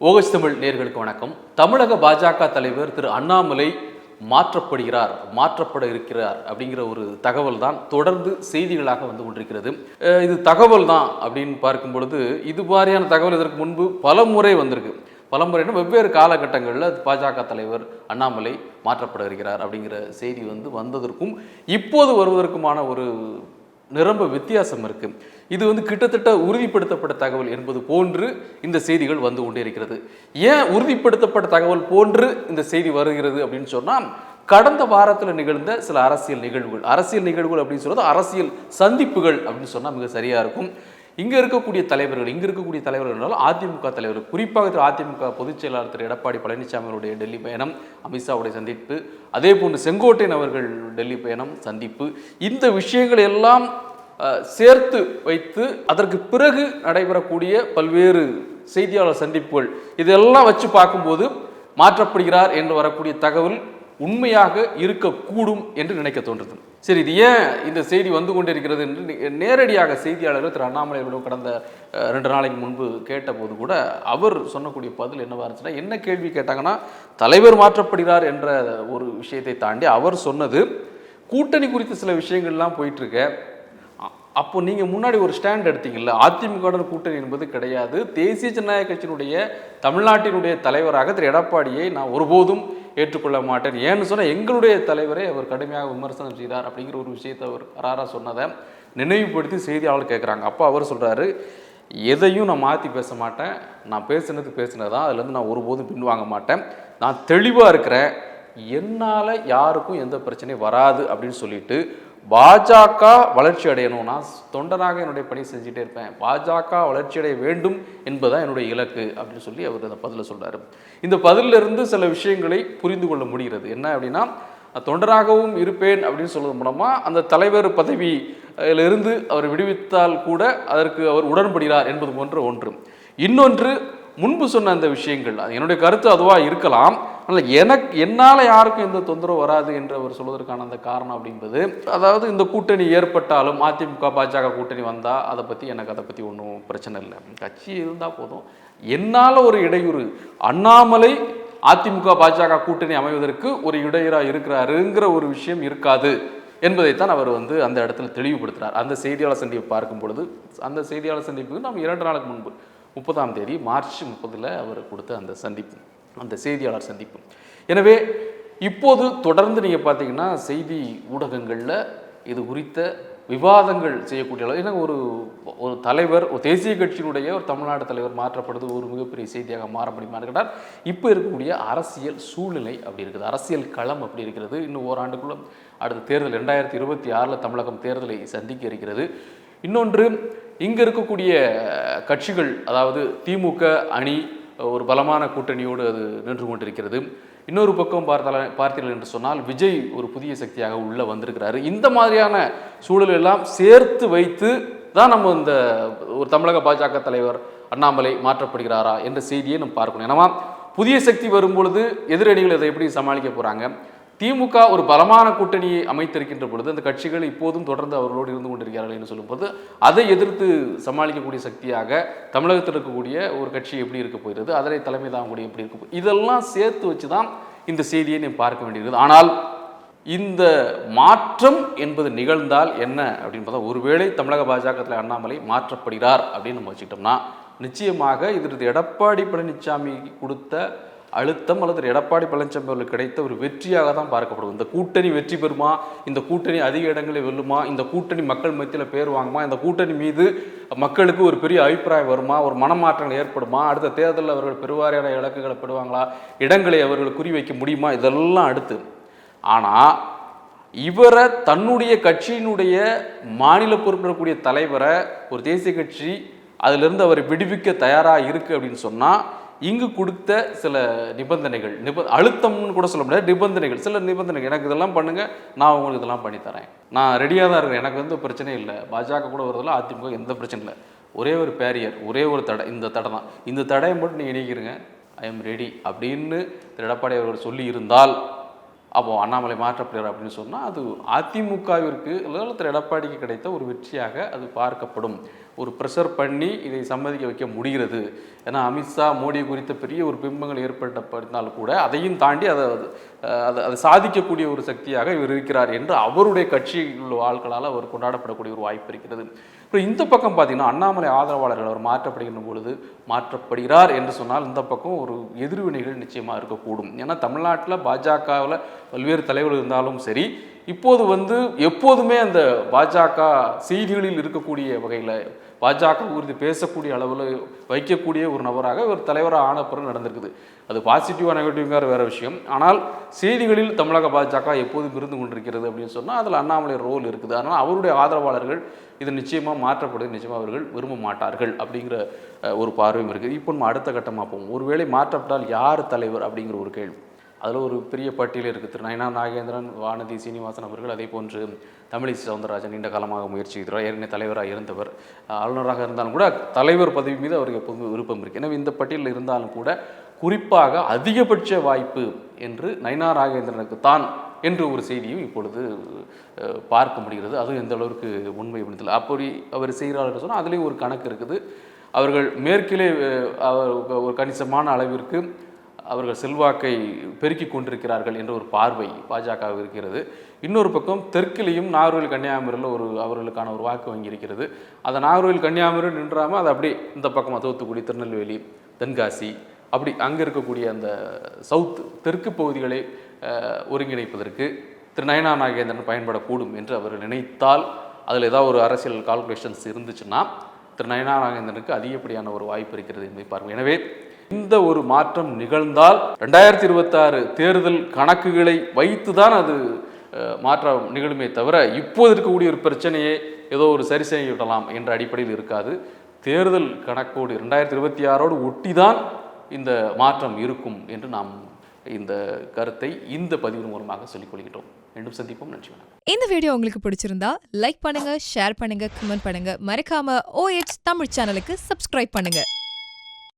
ஓகஸ் தமிழ் நேர்களுக்கு வணக்கம். தமிழக பாஜக தலைவர் திரு அண்ணாமலை மாற்றப்படுகிறார் மாற்றப்பட இருக்கிறார் அப்படிங்கிற ஒரு தகவல் தான் தொடர்ந்து செய்திகளாக வந்து கொண்டிருக்கிறது. இது தகவல் தான் அப்படின்னு பார்க்கும் பொழுது இது மாதிரியான தகவல் இதற்கு முன்பு பல முறை வந்திருக்கு. பல முறைனா வெவ்வேறு காலகட்டங்களில் பாஜக தலைவர் அண்ணாமலை மாற்றப்பட இருக்கிறார் அப்படிங்கிற செய்தி வந்து வந்ததற்கும் இப்போது வருவதற்குமான ஒரு நிரம்ப வித்தியாசம் இருக்கு. இது வந்து கிட்டத்தட்ட உறுதிப்படுத்தப்பட்ட தகவல் என்பது போன்று இந்த செய்திகள் வந்து கொண்டே இருக்கிறது. ஏன் உறுதிப்படுத்தப்பட்ட தகவல் போன்று இந்த செய்தி வருகிறது அப்படின்னு சொன்னால் கடந்த வாரத்தில் நிகழ்ந்த சில அரசியல் நிகழ்வுகள். அரசியல் நிகழ்வுகள் அப்படின்னு சொல்றது அரசியல் சந்திப்புகள் அப்படின்னு சொன்னால் மிக சரியா இருக்கும். இங்கே இருக்கக்கூடிய தலைவர்கள் இங்கே இருக்கக்கூடிய தலைவர்கள் அதிமுக தலைவர் குறிப்பாக திரு அதிமுக பொதுச் செயலாளர் திரு எடப்பாடி பழனிசாமி அவருடைய டெல்லி பயணம் அமித்ஷாவுடைய சந்திப்பு அதே போன்று செங்கோட்டையன் அவர்கள் டெல்லி பயணம் சந்திப்பு. இந்த விஷயங்கள் எல்லாம் சேர்த்து வைத்து அதற்கு பிறகு நடைபெறக்கூடிய பல்வேறு செய்தியாளர் சந்திப்புகள் இதெல்லாம் வச்சு பார்க்கும்போது மாற்றப்படுகிறார் என்று வரக்கூடிய தகவல் உண்மையாக இருக்கக்கூடும் என்று நினைக்க தோன்றுது. சரி இது ஏன் இந்த செய்தி வந்து கொண்டிருக்கிறது என்று நே- நேரடியாக செய்தியாளர்கள் திரு அண்ணாமலை கடந்த ரெண்டு நாளைக்கு முன்பு கேட்டபோது கூட அவர் சொன்னக்கூடிய பதில் என்னவா இருந்துச்சுன்னா என்ன கேள்வி கேட்டாங்கன்னா தலைவர் மாற்றப்படுகிறார் என்ற ஒரு விஷயத்தை தாண்டி அவர் சொன்னது கூட்டணி குறித்த சில விஷயங்கள்லாம் போயிட்டுருக்க. அப்போ நீங்கள் முன்னாடி ஒரு ஸ்டாண்ட் எடுத்தீங்கல்ல அதிமுகவுடன் கூட்டணி என்பது கிடையாது. தேசிய ஜனநாயக கட்சியினுடைய தமிழ்நாட்டினுடைய தலைவராக திரு எடப்பாடியை நான் ஒருபோதும் ஏற்றுக்கொள்ள மாட்டேன். ஏன்னு சொன்னால் எங்களுடைய தலைவரை அவர் கடுமையாக விமர்சனம் செய்தார் அப்படிங்கிற ஒரு விஷயத்தை அவர் கராரா சொன்னதை நினைவுபடுத்தி செய்தியாளர் கேட்குறாங்க அப்போ அவர் சொல்கிறாரு எதையும் நான் மாற்றி பேச மாட்டேன். நான் பேசுனது பேசுனது தான் அதுலேருந்து நான் ஒருபோதும் பின்வாங்க மாட்டேன். நான் தெளிவாக இருக்கிறேன். என்னால் யாருக்கும் எந்த பிரச்சனையும் வராது அப்படின்னு சொல்லிட்டு பாஜக வளர்ச்சி அடையணும். நான் தொண்டனாக என்னுடைய பணி செஞ்சுட்டே இருப்பேன். பாஜக வளர்ச்சி அடைய வேண்டும் என்பதுதான் என்னுடைய இலக்கு அப்படின்னு சொல்லி அவர் அந்த பதிலை சொல்கிறார் இந்த பதிலில் இருந்து சில விஷயங்களை புரிந்து கொள்ள முடிகிறது. என்ன அப்படின்னா தொண்டராகவும் இருப்பேன் அப்படின்னு சொல்வது மூலமாக அந்த தலைவர் பதவியிலிருந்து அவர் விடுவித்தால் கூட அதற்கு அவர் உடன்படுகிறார் என்பது போன்ற ஒன்று. இன்னொன்று முன்பு சொன்ன அந்த விஷயங்கள் அது என்னுடைய கருத்து அதுவாக இருக்கலாம். அதனால் எனக்கு என்னால் யாருக்கும் எந்த தொந்தரவு வராது என்று அவர் சொல்வதற்கான அந்த காரணம் அப்படின்றது. அதாவது இந்த கூட்டணி ஏற்பட்டாலும் அதிமுக பாஜக கூட்டணி வந்தால் அதை பற்றி எனக்கு அதை பற்றி ஒன்றும் பிரச்சனை இல்லை. கட்சி இருந்தால் போதும். என்னால் ஒரு இடையூறு அண்ணாமலை அதிமுக பாஜக கூட்டணி அமைவதற்கு ஒரு இடையூறாக இருக்கிறாருங்கிற ஒரு விஷயம் இருக்காது என்பதைத்தான் அவர் வந்து அந்த இடத்துல தெளிவுபடுத்துகிறார் அந்த செய்தியாளர் சந்திப்பை பார்க்கும் பொழுது அந்த செய்தியாளர் சந்திப்புக்கு நம்ம இரண்டு நாளுக்கு முன்பு முப்பதாம் தேதி மார்ச் முப்பதில் அவர் கொடுத்த அந்த சந்திப்பு. அந்த செய்தியாளர் சந்திப்பு. எனவே இப்போது தொடர்ந்து நீங்கள் பார்த்தீங்கன்னா செய்தி ஊடகங்களில் இது குறித்த விவாதங்கள் செய்யக்கூடிய அளவு ஏன்னா ஒரு ஒரு தலைவர் ஒரு தேசிய கட்சியினுடைய ஒரு தமிழ்நாடு தலைவர் மாற்றப்படுது ஒரு மிகப்பெரிய செய்தியாக மாற முடியுமா இருக்கிறார். இப்போ இருக்கக்கூடிய அரசியல் சூழ்நிலை அப்படி இருக்குது. அரசியல் களம் அப்படி இருக்கிறது. இன்னும் ஓராண்டுக்குள்ள அடுத்த தேர்தல் ரெண்டாயிரத்தி இருபத்தி ஆறில் தமிழகம் தேர்தலை சந்திக்க இருக்கிறது. இன்னொன்று இங்கே இருக்கக்கூடிய கட்சிகள் அதாவது திமுக அணி ஒரு பலமான கூட்டணியோடு அது நின்று கொண்டிருக்கிறது. இன்னொரு பக்கம் பார்த்தால பார்த்தீர்கள் என்று சொன்னால் விஜய் ஒரு புதிய சக்தியாக உள்ளே வந்திருக்கிறாரு. இந்த மாதிரியான சூழல் எல்லாம் சேர்த்து வைத்து தான் நம்ம இந்த ஒரு தமிழக பாஜக தலைவர் அண்ணாமலை மாற்றப்படுகிறாரா என்ற செய்தியை நம்ம பார்க்கணும். ஏன்னா புதிய சக்தி வரும்பொழுது எதிரணிகள் அதை எப்படி சமாளிக்க போகிறாங்க திமுக ஒரு பலமான கூட்டணியை அமைத்திருக்கின்ற பொழுது அந்த கட்சிகள் இப்போதும் தொடர்ந்து அவர்களோடு இருந்து கொண்டிருக்கிறார்கள் என்று சொல்லும்போது அதை எதிர்த்து சமாளிக்கக்கூடிய சக்தியாக தமிழகத்தில் இருக்கக்கூடிய ஒரு கட்சி எப்படி இருக்க போகிறது அதனை தலைமை தாங்கக்கூடிய எப்படி இருக்க இதெல்லாம் சேர்த்து வச்சு தான் இந்த செய்தியை நீ பார்க்க வேண்டியிருக்குது ஆனால் இந்த மாற்றம் என்பது நிகழ்ந்தால் என்ன அப்படின்னு பார்த்தா ஒருவேளை தமிழக பாஜகத்தில் அண்ணாமலை மாற்றப்படுகிறார் அப்படின்னு நம்ம வச்சுக்கிட்டோம்னா நிச்சயமாக இதற்கு எடப்பாடி பழனிசாமி கொடுத்த அழுத்தம் அல்லது எடப்பாடி பழனிசாமி அவர்களுக்கு கிடைத்த ஒரு வெற்றியாக தான் பார்க்கப்படும் இந்த கூட்டணி வெற்றி பெறுமா? இந்த கூட்டணி அதிக இடங்களில் வெல்லுமா? இந்த கூட்டணி மக்கள் மத்தியில் பேர் வாங்குமா? இந்த கூட்டணி மீது மக்களுக்கு ஒரு பெரிய அபிப்பிராயம் வருமா? ஒரு மனமாற்றங்கள் ஏற்படுமா? அடுத்த தேர்தலில் அவர்கள் பெருவாரியான இலக்குகளை பெறுவாங்களா? இடங்களை அவர்கள் குறிவைக்க முடியுமா? இதெல்லாம் அடுத்து. ஆனால் இவரை தன்னுடைய கட்சியினுடைய மாநில பொறுப்பிடக்கூடிய தலைவரை ஒரு தேசிய கட்சி அதிலிருந்து அவரை விடுவிக்க தயாராக இருக்குது அப்படின்னு சொன்னால் இங்கு கொடுத்த சில நிபந்தனைகள் நிப அழுத்தம்னு கூட சொல்ல முடியாது நிபந்தனைகள் சில நிபந்தனைகள். எனக்கு இதெல்லாம் பண்ணுங்க நான் உங்களுக்கு இதெல்லாம் பண்ணி தரேன். நான் ரெடியாக தான் இருக்கேன். எனக்கு வந்து பிரச்சனையும் இல்லை. பாஜக கூட வருதில்ல அதிமுக எந்த பிரச்சனையும் இல்லை. ஒரே ஒரு பேரியர் ஒரே ஒரு தடை இந்த தடை தான். இந்த தடையை மட்டும் நீங்கள் இணைக்கிறீங்க ஐ எம் ரெடி அப்படின்னு திரு எடப்பாடி அவர்கள் சொல்லி இருந்தால் அப்போ அண்ணாமலை மாற்றப்படுகிறார் அப்படின்னு சொன்னால் அது அதிமுகவிற்கு அல்லது திரு எடப்பாடிக்கு கிடைத்த ஒரு வெற்றியாக அது பார்க்கப்படும். ஒரு ப்ரெஷர் பண்ணி இதை சம்மதிக்க வைக்க முடிகிறது. ஏன்னா அமித்ஷா மோடி குறித்த பெரிய ஒரு பிம்பங்கள் ஏற்பட்டப்படினாலும் கூட அதையும் தாண்டி அதை அதை அதை சாதிக்கக்கூடிய ஒரு சக்தியாக இவர் இருக்கிறார் என்று அவருடைய கட்சியில் உள்ள ஆட்களால் அவர் கொண்டாடப்படக்கூடிய ஒரு வாய்ப்பு இருக்கிறது. இப்போ இந்த பக்கம் பார்த்தீங்கன்னா அண்ணாமலை ஆதரவாளர்கள் அவர் மாற்றப்படுகின்ற பொழுது மாற்றப்படுகிறார் என்று சொன்னால் இந்த பக்கம் ஒரு எதிர்வினைகள் நிச்சயமாக இருக்கக்கூடும். ஏன்னா தமிழ்நாட்டில் பாஜகவில் பல்வேறு தலைவர்கள் இருந்தாலும் சரி இப்போது வந்து எப்போதுமே அந்த பாஜக செய்திகளில் இருக்கக்கூடிய வகையில் பாஜக குறித்து பேசக்கூடிய அளவில் வைக்கக்கூடிய ஒரு நபராக ஒரு தலைவராக ஆன பிறகு நடந்திருக்குது. அது பாசிட்டிவாக நெகட்டிவ்ங்கிற வேற விஷயம். ஆனால் செய்திகளில் தமிழக பாஜக எப்போதும் இருந்து கொண்டிருக்கிறது அப்படின்னு சொன்னால் அதில் அண்ணாமலை ரோல் இருக்குது. அதனால் அவருடைய ஆதரவாளர்கள் இது நிச்சயமாக மாற்றப்படுது. நிச்சயமாக அவர்கள் விரும்ப மாட்டார்கள் அப்படிங்கிற ஒரு பார்வையும் இருக்குது. இப்போ நம்ம அடுத்த கட்டமாக போவோம். ஒருவேளை மாற்றப்பட்டால் யார் தலைவர் அப்படிங்கிற ஒரு கேள்வி. அதில் ஒரு பெரிய பட்டியல் இருக்குது. திரு நயனா நாகேந்திரன் வானதி சீனிவாசன் அவர்கள் அதே போன்று தமிழிசை சவுந்தரராஜன் நீண்ட காலமாக முயற்சி செய்கிறார். ஏற்கனவே தலைவராக இருந்தவர். ஆளுநராக இருந்தாலும் கூட தலைவர் பதவி மீது அவருக்கு எப்போதுமே விருப்பம் இருக்குது. எனவே இந்த பட்டியலில் இருந்தாலும் கூட குறிப்பாக அதிகபட்ச வாய்ப்பு என்று நயனா நாகேந்திரனுக்கு தான் என்று ஒரு செய்தியும் இப்பொழுது பார்க்க முடிகிறது. அதுவும் எந்த அளவிற்கு உண்மை அப்படின்றதில்லை அப்படி அவர் செய்கிறார் சொன்னால் அதுலேயும் ஒரு கணக்கு இருக்குது. அவர்கள் மேற்கிலே அவர் ஒரு கணிசமான அளவிற்கு அவர்கள் செல்வாக்கை பெருக்கி கொண்டிருக்கிறார்கள் என்ற ஒரு பார்வை பாஜக இருக்கிறது. இன்னொரு பக்கம் தெற்கிலையும் நாகர்கோவில் கன்னியாகுமரியில் ஒரு அவர்களுக்கான ஒரு வாக்கு வங்கி இருக்கிறது. அந்த நாகர்கோவில் கன்னியாகுமரி நின்றாமல் அது அப்படியே இந்த பக்கமாக தூத்துக்குடி திருநெல்வேலி தென்காசி அப்படி அங்கே இருக்கக்கூடிய அந்த சவுத் தெற்கு பகுதிகளை ஒருங்கிணைப்பதற்கு திரு நயனா நாகேந்திரன் பயன்படக்கூடும் என்று அவர்கள் நினைத்தால் அதில் ஏதாவது ஒரு அரசியல் கால்குலேஷன்ஸ் இருந்துச்சுன்னா திரு நயனா நாகேந்திரனுக்கு அதிகப்படியான ஒரு வாய்ப்பு இருக்கிறது என்பதை பார்க்கும் எனவே இந்த ஒரு மாற்றம் நிகழ்ந்தால் ரெண்டாயிரத்தி இருபத்தாறு தேர்தல் கணக்குகளை வைத்து தான் அது மாற்றம் நிகழுமே தவிர இப்போது இருக்கக்கூடிய ஒரு பிரச்சனையே ஏதோ ஒரு சரி செய்ய விடலாம் என்ற அடிப்படையில் இருக்காது. தேர்தல் கணக்கோடு ரெண்டாயிரத்தி இருபத்தி ஆறோடு ஒட்டி தான் இந்த மாற்றம் இருக்கும் என்று நாம் இந்த கருத்தை இந்த பதிவின் மூலமாக சொல்லிக் கொள்கின்றோம். மீண்டும் சந்திப்போம். நன்றி வணக்கம். இந்த வீடியோ உங்களுக்கு பிடிச்சிருந்தா லைக் பண்ணுங்க ஷேர் பண்ணுங்க கமெண்ட் பண்ணுங்க. மறக்காம ஓஎச் தமிழ் சேனலுக்கு சப்ஸ்கிரைப் பண்ணுங்க.